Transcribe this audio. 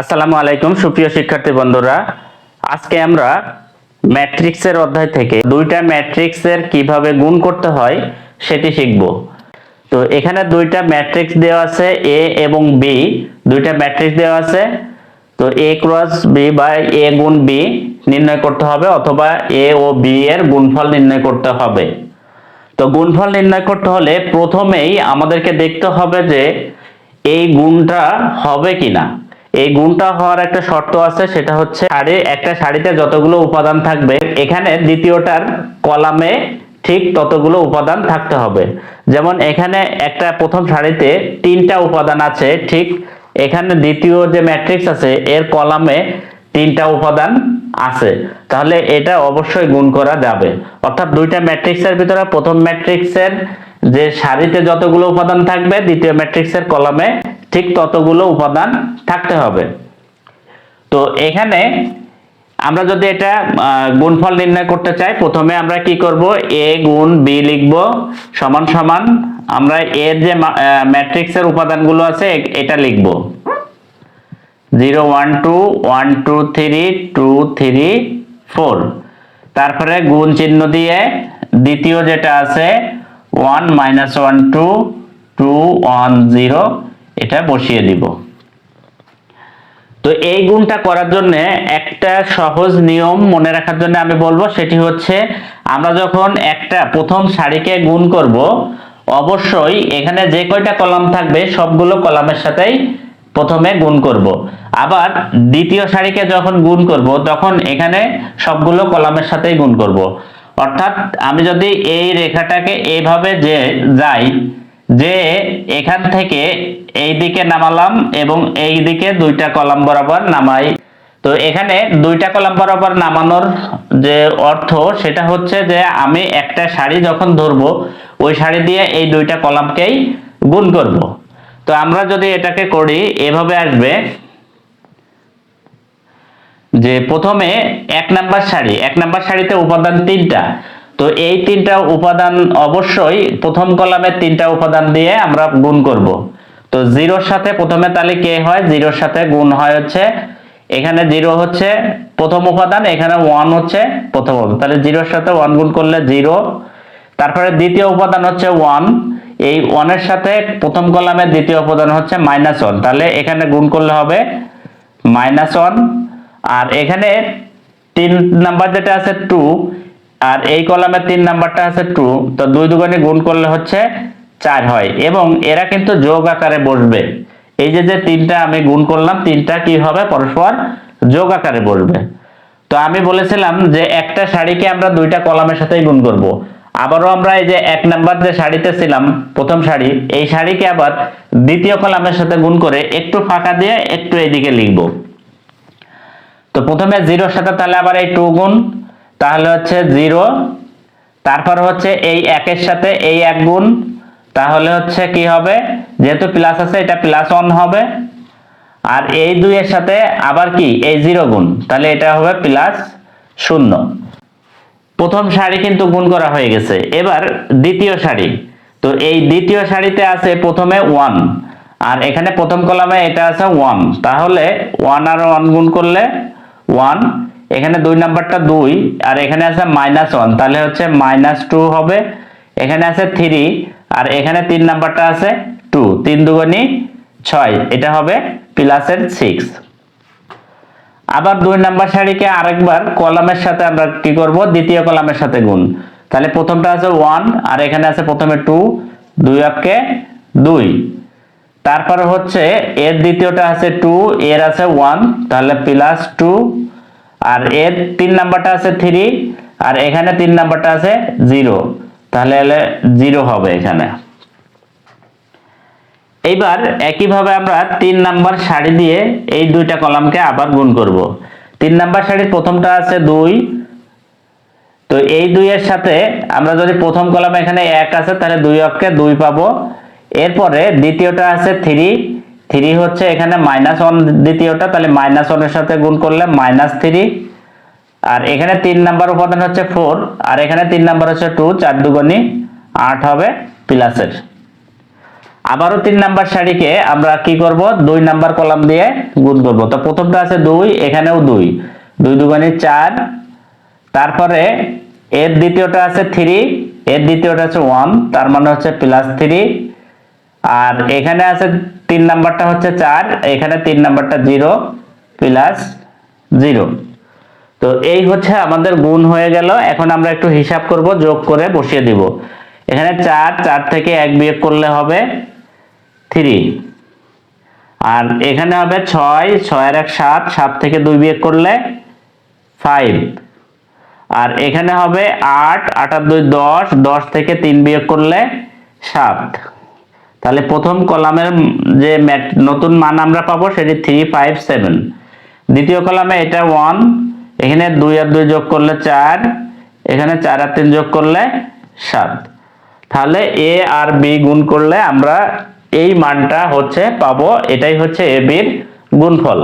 আসসালামু আলাইকুম, সুপ্রিয় শিক্ষার্থী বন্ধুরা। আজকে আমরা ম্যাট্রিক্সের অধ্যায় থেকে দুইটা ম্যাট্রিক্সের কীভাবে গুণ করতে হয় সেটি শিখব। তো এখানে দুইটা ম্যাট্রিক্স দেওয়া আছে, এ এবং বি। দুইটা ম্যাট্রিক্স দেওয়া আছে। তো এ ক্রস বি বা এ গুণ বি নির্ণয় করতে হবে, অথবা এ ও বি এর গুণফল নির্ণয় করতে হবে। তো গুণফল নির্ণয় করতে হলে প্রথমেই আমাদেরকে দেখতে হবে যে এই গুণটা হবে কিনা। এই গুণটা হওয়ার একটা শর্ত আছে, সেটা হচ্ছে শাড়ি, একটা শাড়িতে যতগুলো উপাদান থাকবে, এখানে দ্বিতীয়টার কলামে ঠিক ততগুলো উপাদান থাকতে হবে। যেমন এখানে একটা প্রথম শাড়িতে তিনটা উপাদান আছে, ঠিক এখানে দ্বিতীয় যে ম্যাট্রিক্স আছে, এর কলামে তিনটা উপাদান আছে। তাহলে এটা অবশ্যই গুণ করা যাবে। অর্থাৎ দুইটা ম্যাট্রিক্সের ভিতরে প্রথম ম্যাট্রিক্সের যে সারিতে যতগুলো উপাদান থাকবে, দ্বিতীয় ম্যাট্রিক্সের কলামে ঠিক ততগুলো উপাদান থাকতে হবে। তো এখানে আমরা যদি এটা গুণফল নির্ণয় করতে চাই, প্রথমে আমরা কি করব? এ গুণ বি লিখব, সমান সমান আমরা এর যে ম্যাট্রিক্সের উপাদানগুলো আছে এটা লিখব। Zero, one, two one, two, three two, three, four. তারপরে গুণ চিহ্ন দিয়ে দ্বিতীয় যেটা আছে, one minus one, two two, one, zero এটা বসিয়ে দিব। তো এই গুণটা করার জন্য একটা সহজ নিয়ম মনে রাখার জন্য আমি বলব, সেটি হচ্ছে আমরা যখন একটা প্রথম সারিকে গুণ করব, অবশ্যই এখানে যে কয়টা কলাম থাকবে সবগুলো কলামের সাথেই প্রথমে গুণ করব। আবার দ্বিতীয় সারিকে যখন গুণ করব, তখন এখানে সবগুলো কলামের সাথেই গুণ করব। অর্থাৎ আমি যদি এই রেখাটাকে এইভাবে যে যাই যে এখান থেকে এই দিকে নামালাম এবং এই দিকে দুইটা কলাম বরাবর নামাই। তো এখানে দুইটা কলাম বরাবর নামানোর যে অর্থ, সেটা হচ্ছে যে আমি একটা শাড়ি যখন ধরবো, ওই শাড়ি দিয়ে এই দুইটা কলামকেই গুণ করব। তো আমরা যদি এটাকে করি, এভাবে আসবে যে প্রথমে এক নাম্বার শাড়ি, এক নাম্বার শাড়িতে উপাদান তিনটা। তো এই তিনটা উপাদান অবশ্যই প্রথম কলামের তিনটা উপাদান দিয়ে আমরা গুণ করব। তো জিরোর সাথে প্রথমে তাহলে কে হয়? জিরোর সাথে গুণ হয় হচ্ছে, এখানে জিরো হচ্ছে প্রথম উপাদান, এখানে ওয়ান হচ্ছে প্রথম তাহলে জিরোর সাথে ওয়ান গুণ করলে জিরো। তারপরে দ্বিতীয় উপাদান হচ্ছে ওয়ান। এই ওয়ানের সাথে প্রথম কলামের দ্বিতীয় উপাদান হচ্ছে মাইনাস ওয়ান। তাহলে এখানে গুণ করলে হবে মাইনাস ওয়ান। আর এখানে তিন নাম্বার যেটা আছে টু আর এই কলামে তিন নাম্বারটা আছে টু তো দুই দুগুণে গুণ করলে হচ্ছে চার হয়। এবং এরা কিন্তু যোগ আকারে বসবে। এই যে যে তিনটা আমি গুণ করলাম, তিনটা কি হবে? পরস্পর যোগ আকারে বসবে। তো আমি বলেছিলাম যে একটা শাড়িকে আমরা দুইটা কলামের সাথেই গুণ করব। আবারও আমরা এই যে এক নাম্বার যে শাড়িতে ছিলাম, প্রথম শাড়ি, এই শাড়িকে আবার দ্বিতীয় কলামের সাথে গুণ করে একটু ফাঁকা দিয়ে একটু এইদিকে লিখব। তো প্রথমে জিরোর সাথে তাহলে আবার এই টু গুণ তাহলে হচ্ছে জিরো। তারপর হচ্ছে এই একের সাথে এই এক গুণ। তাহলে হচ্ছে কি হবে? যেহেতু প্লাস আছে, এটা প্লাস ওয়ান হবে। আর এই দুইয়ের সাথে আবার কি? এই জিরো গুণ। তাহলে এটা হবে প্লাস শূন্য। প্রথম সারি কিন্তু গুণ করা হয়ে গেছে। এবার দ্বিতীয় সারি। তো এই দ্বিতীয় সারিতে আছে প্রথমে ওয়ান আর এখানে প্রথম কলামে এটা আছে ওয়ান তাহলে ওয়ান আর ওয়ান গুণ করলে ওয়ান এখানে দুই নাম্বারটা দুই, আর এখানে আছে মাইনাস ওয়ান তাহলে হচ্ছে মাইনাস টু হবে। এখানে আছে থ্রি আর এখানে তিন নাম্বারটা আছে টু তিন দুগুণি ছয়, এটা হবে প্লাসের সিক্স আবার দুই নাম্বার শাড়িকে আরেকবার কলামের সাথে আমরা কি করব? দ্বিতীয় কলামের সাথে গুণ। তাহলে প্রথমটা আছে ওয়ান আর এখানে আছে প্রথমে টু দুই অক্ষে দুই। তারপরে হচ্ছে এর দ্বিতীয়টা আছে টু এর আছে ওয়ান তাহলে প্লাস টু আর এর তিন নাম্বারটা আছে থ্রি, আর এখানে তিন নাম্বারটা আছে জিরো। তাহলে জিরো হবে এখানে। এইবার একইভাবে আমরা তিন নাম্বার শাড়ি দিয়ে এই দুইটা কলামকে আবার গুণ করব। তিন নাম্বার শাড়ির প্রথমটা আছে দুই। তো এই দুইয়ের সাথে আমরা যদি প্রথম কলামে এখানে এক আছে, তাহলে দুই অক্ষে দুই পাবো। এরপরে দ্বিতীয়টা আছে থ্রি। থ্রি হচ্ছে এখানে মাইনাস ওয়ান দ্বিতীয়টা, তাহলে মাইনাস ওয়ানের সাথে গুণ করলে মাইনাস থ্রি আর এখানে তিন নাম্বার উপাদান হচ্ছে ফোর আর এখানে তিন নাম্বার হচ্ছে টু চার দুগুণি আট হবে প্লাসের আবারও তিন নাম্বার সারিকে আমরা কি করব? দুই নাম্বার কলাম দিয়ে গুণ করব। তো প্রথমটা আছে দুই, এখানেও দুই। দুই দুগুণে চার। তারপরে এর দ্বিতীয়টা আছে থ্রি এর দ্বিতীয়টা আছে ওয়ান তার মানে হচ্ছে প্লাস থ্রি আর এখানে আছে তিন নাম্বারটা হচ্ছে চার, এখানে তিন নাম্বারটা জিরো প্লাস জিরো। তো এই হচ্ছে আমাদের গুণ হয়ে গেল। এখন আমরা একটু হিসাব করব, যোগ করে বসিয়ে দিব। এখানে চার চার থেকে এক বিয়োগ করলে হবে থ্রি। আর এখানে হবে ছয়, ছয়ের এক সাত সাত থেকে দুই বিয়োগ করলে ফাইভ। আর এখানে হবে আট আট আর দুই দশ দশ থেকে তিন বিয়োগ করলে সাত। তাহলে প্রথম কলামের যে নতুন মান আমরা পাবো সেটি থ্রি ফাইভ সেভেন দ্বিতীয় কলামে এটা ওয়ান এখানে দুই আর দুই যোগ করলে চার, এখানে চার আর তিন যোগ করলে সাত। তাহলে এ আর বি গুণ করলে আমরা এই মানটা হচ্ছে পাবো, এটাই হচ্ছে এ বির গুণফল।